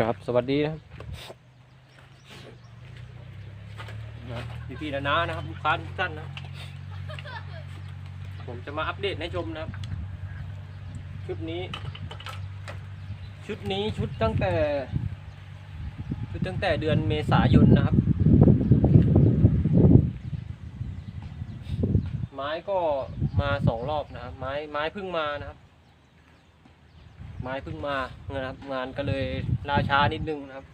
ครับสวัสดีนะครับพี่พี่นะนะนะครับลูกค้าทุกท่านนะ ผมจะมาอัปเดตให้ชมนะครับ ชุดนี้ ชุดนี้ชุดตั้งแต่ ชุดตั้งแต่เดือนเมษายนนะครับ ไม้ก็มาสองรอบนะครับ ไม้ไม้เพิ่งมานะครับ ไม้เพิ่งมานะครับ งานก็เลยล่าช้านิดนึงนะครับ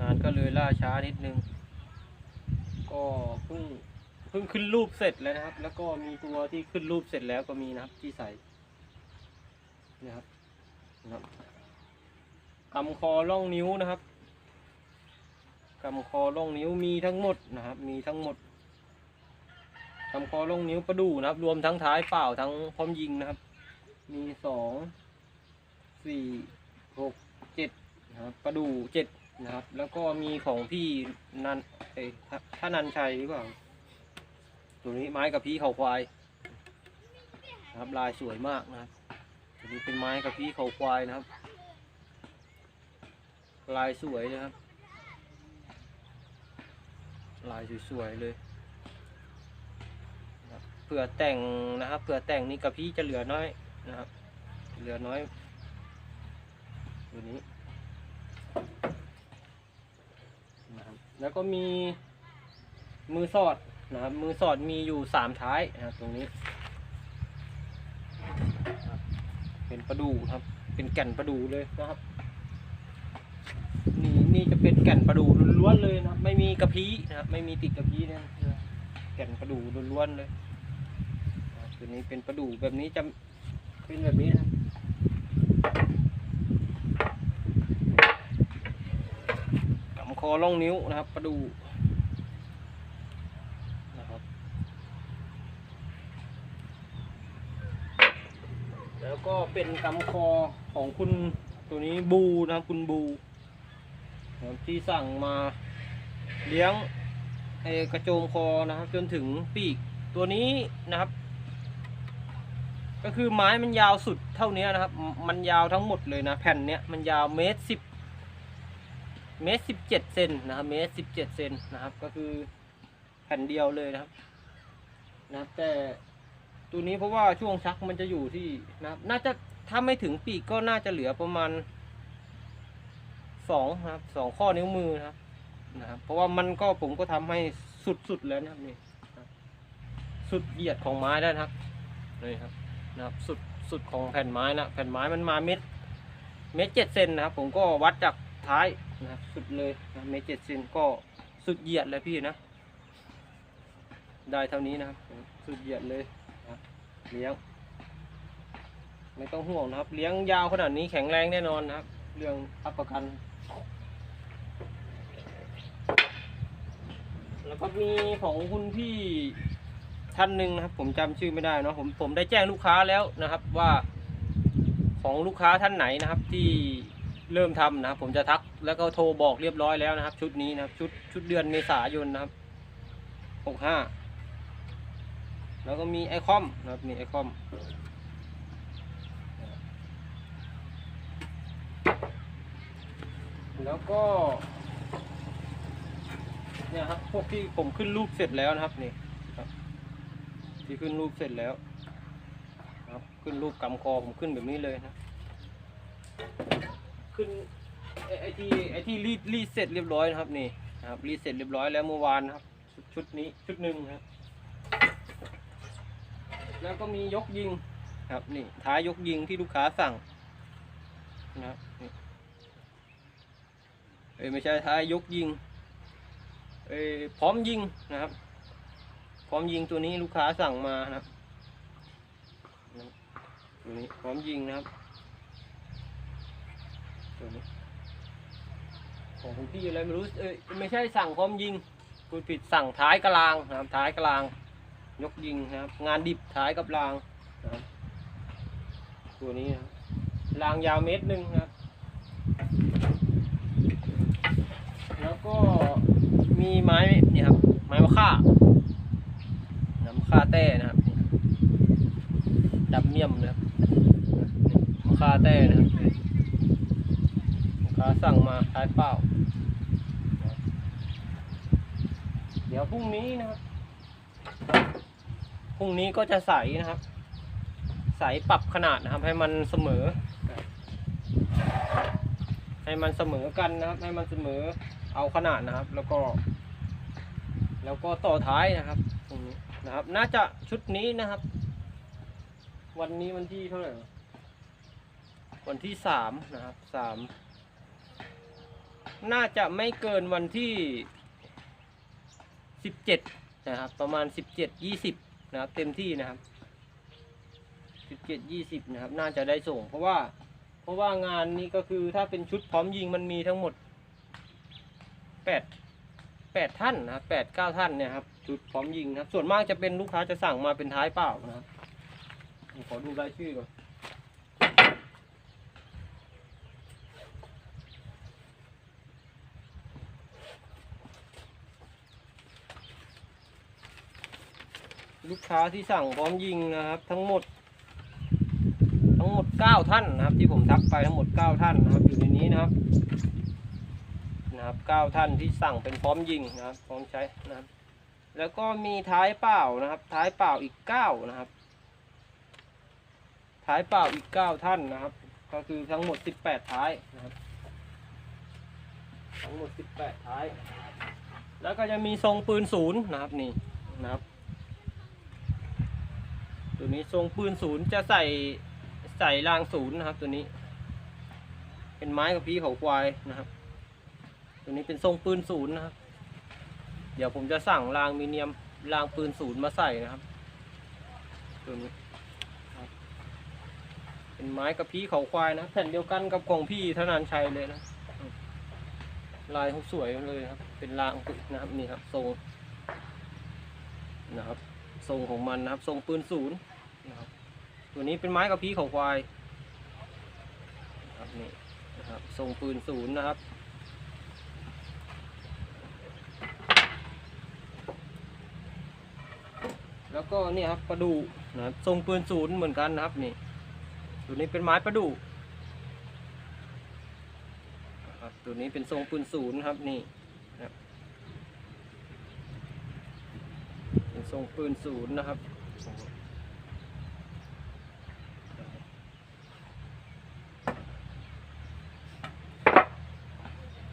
งานก็เลยล่าช้านิดนึง ก็เพิ่งเพิ่งขึ้นรูปเสร็จแล้วนะครับ แล้วก็มีตัวที่ขึ้นรูปเสร็จแล้วก็มีนะครับที่ใส่นะครับนะครับกำคอล่องนิ้วนะครับกำคอล่องนิ้วมีทั้งหมดนะครับ มีทั้งหมด ทำคอลงนิ้วประดูนะครับ รวมทั้งท้ายเปล่าทั้งพร้อมยิงนะครับ มีสองสี่หกเจ็ดนะครับประดูเจ็ดนะครับ แล้วก็มีของพี่นันเอ้ยถ้านันชัยหรือเปล่าตัวนี้ไม้กับพี่เขาควายนะครับลายสวยมากนะครับตัวนี้เป็นไม้กับพี่เขาควายนะครับ ลายสวยนะครับ ลายสวยๆเลย ผื่อแต่งนะครับเผื่อแต่งนี่กับพี่จะเหลือน้อยนะครับ เหลือน้อยตัวนี้นะครับแล้วก็มีมือสอดนะครับ มือสอดมีอยู่สามท้ายนะครับตรงนี้ เป็นประดูครับ เป็นแก่นประดูเลยนะครับ นี่นี่จะเป็นแก่นประดูล้วนๆเลยนะครับไม่มีกระพี้นะครับ ไม่มีติดกระพี้นะแก่นประดูล้วนๆเลย ตัวนี้เป็นประดู่แบบนี้จะเป็นแบบนี้นะกำคอล่องนิ้วนะครับ ประดู่นะครับ แล้วก็เป็นกำคอของคุณตัวนี้บูนะครับคุณบูนะครับที่สั่งมาเลี้ยงไอ้กระโจมคอนะครับ จนถึงปีกตัวนี้นะครับ ก็คือไม้มันยาวสุดเท่านี้นะครับ มันยาวทั้งหมดเลยนะ แผ่นเนี้ยมันยาวเมตรสิบเมตรสิบเจ็ดเซนนะครับ เมตรสิบเจ็ดเซนนะครับ ก็คือแผ่นเดียวเลยนะครับ นะครับแต่ตัวนี้เพราะว่าช่วงชักมันจะอยู่ที่นะครับ น่าจะถ้าไม่ถึงปีกก็น่าจะเหลือประมาณสองนะครับสองข้อนิ้วมือนะครับนะครับ เพราะว่ามันก็ผมก็ทำให้สุดๆแล้วนะครับนี่สุดเหยียดของไม้แล้วนะครับนี่ครับ นะครับสุดสุดของแผ่นไม้นะแผ่นไม้มันมาเม็ดเม็ดเจ็ดเซนนะครับ ผมก็วัดจากท้ายนะครับสุดเลยนะเม็ดเจ็ดเซนก็สุดเหยียดเลยพี่นะ ได้เท่านี้นะครับ สุดเหยียดเลยนะเลี้ยง ไม่ต้องห่วงนะครับ เลี้ยงยาวขนาดนี้แข็งแรงแน่นอนนะครับ เรื่องรับประกัน แล้วก็มีของคุณพี่ ท่านหนึ่งนะครับ ผมจำชื่อไม่ได้เนาะผมผมได้แจ้งลูกค้าแล้วนะครับว่าของลูกค้าท่านไหนนะครับที่เริ่มทำนะครับผมจะทักแล้วก็โทรบอกเรียบร้อยแล้วนะครับ ชุดนี้นะครับชุดชุดเดือนเมษายนนะครับหกห้าแล้วก็มีไอคอมนะครับมีไอคอมแล้วก็เนี่ยครับพวกที่ผมขึ้นรูปเสร็จแล้วนะครับนี่ ที่ขึ้นรูปเสร็จแล้วครับขึ้นรูปกำคอผมขึ้นแบบนี้เลยนะ ขึ้นไอ้ไอที่ไอที่รีดรีดเสร็จเรียบร้อยนะครับนี่นะครับรีดเสร็จเรียบร้อยแล้วเมื่อวานนะครับชุดชุดนี้ชุดหนึ่งครับ แล้วก็มียกยิงครับนี่ท้ายยกยิงที่ลูกค้าสั่งนะครับนี่เอ้ไม่ใช่ท้ายยกยิงเอ้พร้อมยิงนะครับ พร้อมยิงตัวนี้ลูกค้าสั่งมานะตัวนี้พร้อมยิงนะครับตัวนี้ของคุณพี่อะไรไม่รู้เอ้ยไม่ใช่สั่งพร้อมยิงคุณผิดสั่งท้ายกลางนะครับท้ายกลาง ยกยิงนะครับ งานดิบท้ายกับรางนะครับตัวนี้นะรางยาวเมตรหนึ่งนะครับ แล้วก็มีไม้เนี่ยครับไม้มะค่า ค่าแต้นะครับดับเนียมนะครับคาแต่นะครับลูกค้าสั่งมาท้ายเปล่า เดี๋ยวพรุ่งนี้นะครับพรุ่งนี้ก็จะใสนะครับ ใสปรับขนาดนะครับ ให้มันเสมอ ให้มันเสมอกันนะครับ ให้มันเสมอเอาขนาดนะครับ แล้วก็ แล้วก็ต่อท้ายนะครับ นะครับ น่าจะชุดนี้นะครับ วันนี้วันที่เท่าไหร่วันที่สามนะครับสามน่าจะไม่เกินวันที่สิบเจ็ดนะครับ ประมาณสิบเจ็ดยี่สิบนะครับ เต็มที่นะครับสิบเจ็ดยี่สิบนะครับ น่าจะได้ส่ง เพราะว่า เพราะว่างานนี้ก็คือถ้าเป็นชุดพร้อมยิงมันมีทั้งหมดแปด แปดท่านนะครับแปดเก้าท่านเนี่ยครับชุดพร้อมยิงนะครับ ส่วนมากจะเป็นลูกค้าจะสั่งมาเป็นท้ายเปล่านะครับผมขอดูรายชื่อก่อนลูกค้าที่สั่งพร้อมยิงนะครับ ทั้งหมด ทั้งหมดเก้าท่านนะครับ ที่ผมทักไปทั้งหมดเก้าท่านนะครับอยู่ในนี้นะครับ นะครับเก้าท่านที่สั่งเป็นพร้อมยิงนะครับพร้อมใช้นะครับ แล้วก็มีท้ายเปล่านะครับ ท้ายเปล่าอีกเก้านะครับ ท้ายเปล่าอีกเก้าท่านนะครับ ก็คือทั้งหมดสิบแปดท้ายนะครับ ทั้งหมดสิบแปดท้าย แล้วก็จะมีทรงปืนศูนย์นะครับนี่นะครับตัวนี้ทรงปืนศูนย์จะใส่ใส่รางศูนย์นะครับ ตัวนี้ เป็นไม้กับพีเขาควายนะครับ ตัวนี้เป็นทรงปืนศูนย์นะครับ เดี๋ยวผมจะสั่งรางมีเนียมรางปืนศูนย์มาใส่นะครับตัวนี้เป็นไม้กับพีเขาควายนะแผ่นเดียวกันกับของพี่ธนานชัยเลยนะ ลายเขาสวยเลยครับ เป็นรางนะครับนี่ครับทรงนะครับทรงของมันนะครับทรงปืนศูนย์นะครับตัวนี้เป็นไม้กระพี้เขาควายนะครับนี่นะครับทรงปืนศูนย์นะครับ ก็เนี่ยครับประดูนะครับทรงปืนศูนย์เหมือนกันนะครับนี่ตัวนี้เป็นไม้ประดูครับตัวนี้เป็นทรงปืนศูนย์ครับนี่นะเป็นทรงปืนศูนย์นะครับ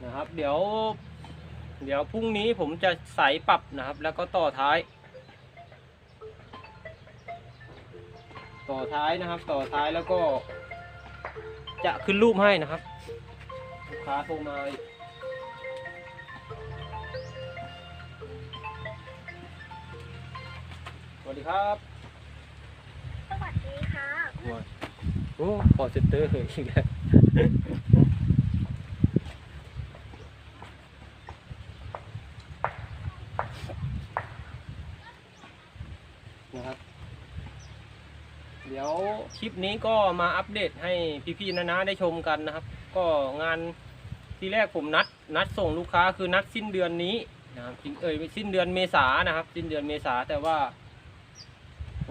นะครับ เดี๋ยว เดี๋ยวพรุ่งนี้ผมจะใส่ปรับนะครับ แล้วก็ต่อท้าย ต่อท้ายนะครับ ต่อท้ายแล้วก็ จะขึ้นรูปให้นะครับลูกค้าโทรมาอีกสวัสดีครับสวัสดีค่ะโอ้พอเซนเตอร์อีกแล้วนะครับ เดี๋ยวคลิปนี้ก็มาอัปเดตให้พี่ๆนะนะได้ชมกันนะครับ ก็งานที่แรกผมนัด นัดส่งลูกค้าคือนัดสิ้นเดือนนี้นะครับเอ่ยสิ้นเดือนเมษานะครับ สิ้นเดือนเมษาแต่ว่า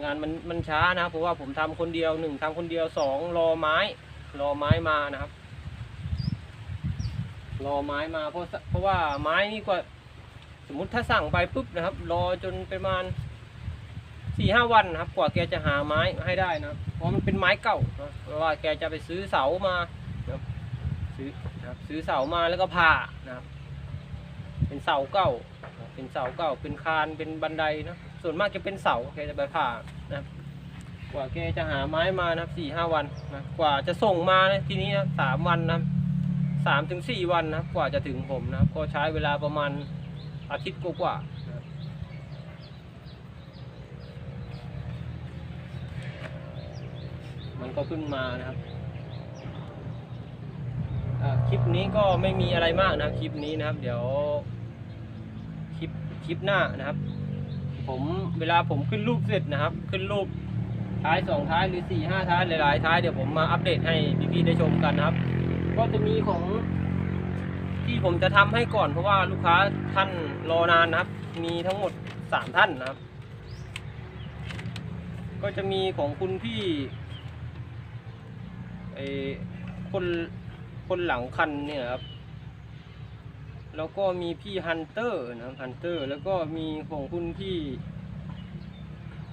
งานมันมันช้านะครับเพราะว่าผมทำคนเดียวหนึ่งทำคนเดียวสองรอไม้ รอไม้มานะครับ รอไม้มาเพราะเพราะว่าไม้นี่กว่า สมมุติถ้าสั่งไปปุ๊บนะครับ รอจนประมาณ สี่ห้าวันนะครับ กว่าแกจะหาไม้ให้ได้นะเพราะมันเป็นไม้เก่านะเพราะว่าแกจะไปซื้อเสามานะครับซื้อนะครับซื้อเสามาแล้วก็ผ่านะครับ เป็นเสาเก่า เป็นเสาเก่า เป็นคานเป็นบันไดนะส่วนมากจะเป็นเสาแกจะไปผ่านะครับกว่าแกจะหาไม้มานะครับสี่ห้าวันนะกว่าจะส่งมานะทีนี้นะสามวันนะสามถึงสี่วันนะกว่าจะถึงผมนะก็ใช้เวลาประมาณอาทิตย์กว่าๆนะครับ มันก็เพิ่งมานะครับคลิปนี้ก็ไม่มีอะไรมากนะคลิปนี้นะครับ เดี๋ยวคลิปคลิปหน้านะครับ ผมเวลาผมขึ้นรูปเสร็จนะครับ ขึ้นรูปท้ายสองท้ายหรือสี่ห้าท้ายหลายๆท้ายเดี๋ยวผมมาอัปเดตให้พี่ๆได้ชมกันนะครับ ก็จะมีของที่ผมจะทำให้ก่อนเพราะว่าลูกค้าท่านรอนานนะครับ มีทั้งหมดสามท่านนะครับ ก็จะมีของคุณพี่ ไอ้คนคนหลังคันเนี่ยครับ แล้วก็มีพี่ฮันเตอร์นะฮันเตอร์ แล้วก็มีของคุณพี่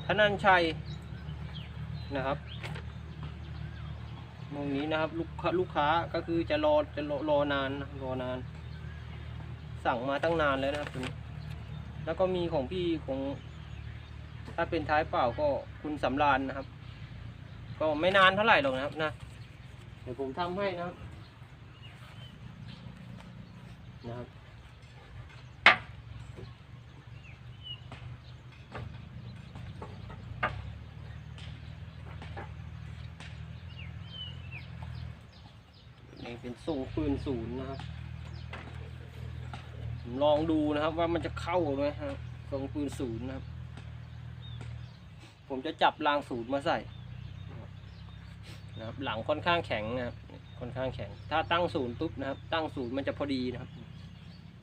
ธนันชัยนะครับตรงนี้นะครับลูกลูกค้าก็คือจะรอจะรอรอนานรอนาน สั่งมาตั้งนานแล้วนะครับตัวนี้แล้วก็มีของพี่ของ ถ้าเป็นท้ายเปล่าก็คุณสำรานนะครับ ก็ไม่นานเท่าไหร่หรอกนะครับนะ เดี๋ยวผมทำให้นะครับนะครับนี่เป็นทรงปืนศูนย์นะครับผมลองดูนะครับว่ามันจะเข้าไหมครับทรงปืนศูนย์นะครับ ผมจะจับรางศูนย์มาใส่ นะครับหลังค่อนข้างแข็งนะครับค่อนข้างแข็ง ถ้าตั้งศูนย์ปุ๊บนะครับ ตั้งศูนย์มันจะพอดีนะครับ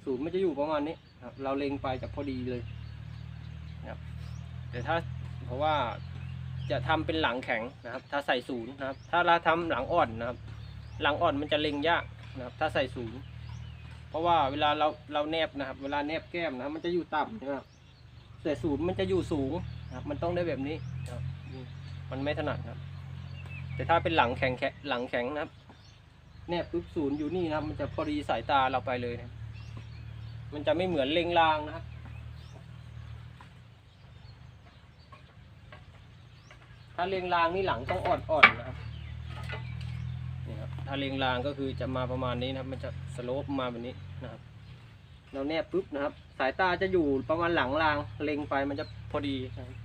ศูนย์มันจะอยู่ประมาณนี้ครับ เราเล็งไปจะพอดีเลยนะครับแต่ถ้าเพราะว่าจะทำเป็นหลังแข็งนะครับ ถ้าใส่ศูนย์นะครับ ถ้าเราทำหลังอ่อนนะครับ หลังอ่อนมันจะเล็งยากนะครับ ถ้าใส่ศูนย์เพราะว่าเวลาเราเราแนบนะครับ เวลาแนบแก้มนะครับมันจะอยู่ต่ำนะครับแต่ศูนย์มันจะอยู่สูงนะครับ มันต้องได้แบบนี้นะครับ มันไม่ถนัดครับ แต่ถ้าเป็นหลังแข็งแข็งหลังแข็งนะครับแนบปุ๊บศูนย์อยู่นี่นะครับ มันจะพอดีสายตาเราไปเลยนะมันจะไม่เหมือนเล็งรางนะครับถ้าเล็งรางนี่หลังต้องอ่อนๆนะครับนี่ครับ ถ้าเรียงรางก็คือจะมาประมาณนี้นะครับ มันจะสโลปมาแบบนี้นะครับ เราแนบปุ๊บนะครับ สายตาจะอยู่ประมาณหลังรางเล็งไปมันจะพอดีนะครับ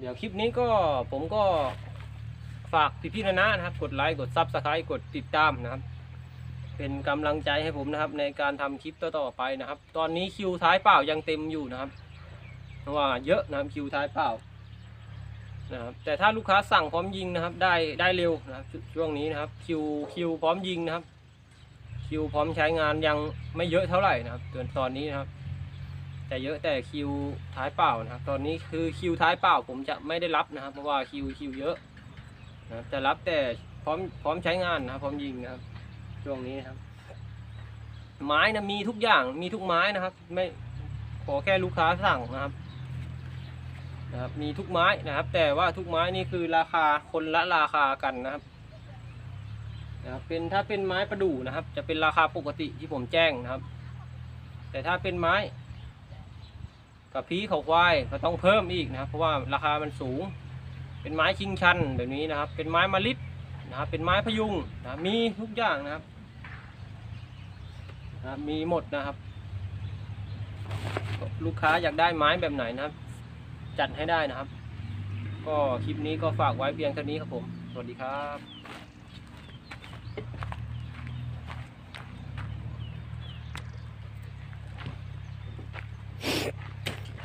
เดี๋ยวคลิปนี้ก็ผมก็ฝากพี่ๆนะนะนะครับ กดไลค์กดซับสไครต์กดติดตามนะครับ เป็นกำลังใจให้ผมนะครับ ในการทำคลิปต่อๆไปนะครับ ตอนนี้คิวท้ายเปล่ายังเต็มอยู่นะครับเพราะว่าเยอะนะครับคิวท้ายเปล่านะครับแต่ถ้าลูกค้าสั่งพร้อมยิงนะครับ ได้ได้เร็วนะครับช่วงนี้นะครับคิวคิวพร้อมยิงนะครับคิวพร้อมใช้งานยังไม่เยอะเท่าไหร่นะครับตอนตอนนี้นะครับ แต่เยอะแต่คิวท้ายเปล่านะครับ ตอนนี้คือคิวท้ายเปล่าผมจะไม่ได้รับนะครับ เพราะว่าคิวคิวเยอะนะครับจะรับแต่พร้อมพร้อมใช้งานนะครับ พร้อมยิงนะครับช่วงนี้นะครับ ไม้นะมีทุกอย่างมีทุกไม้นะครับ ไม่ขอแค่ลูกค้าสั่งนะครับนะครับ มีทุกไม้นะครับ แต่ว่าทุกไม้นี่คือราคาคนละราคากันนะครับนะครับเป็นถ้าเป็นไม้ประดู่นะครับ จะเป็นราคาปกติที่ผมแจ้งนะครับ แต่ถ้าเป็นไม้ กับพีเขาควายก็ต้องเพิ่มอีกนะครับเพราะว่าราคามันสูง เป็นไม้ชิงชันแบบนี้นะครับ เป็นไม้มะลิดนะครับเป็นไม้พยุงนะมีทุกอย่างนะครับนะมีหมดนะครับ ลูกค้าอยากได้ไม้แบบไหนนะครับ จัดให้ได้นะครับ ก็คลิปนี้ก็ฝากไว้เพียงเท่านี้ครับผม สวัสดีครับ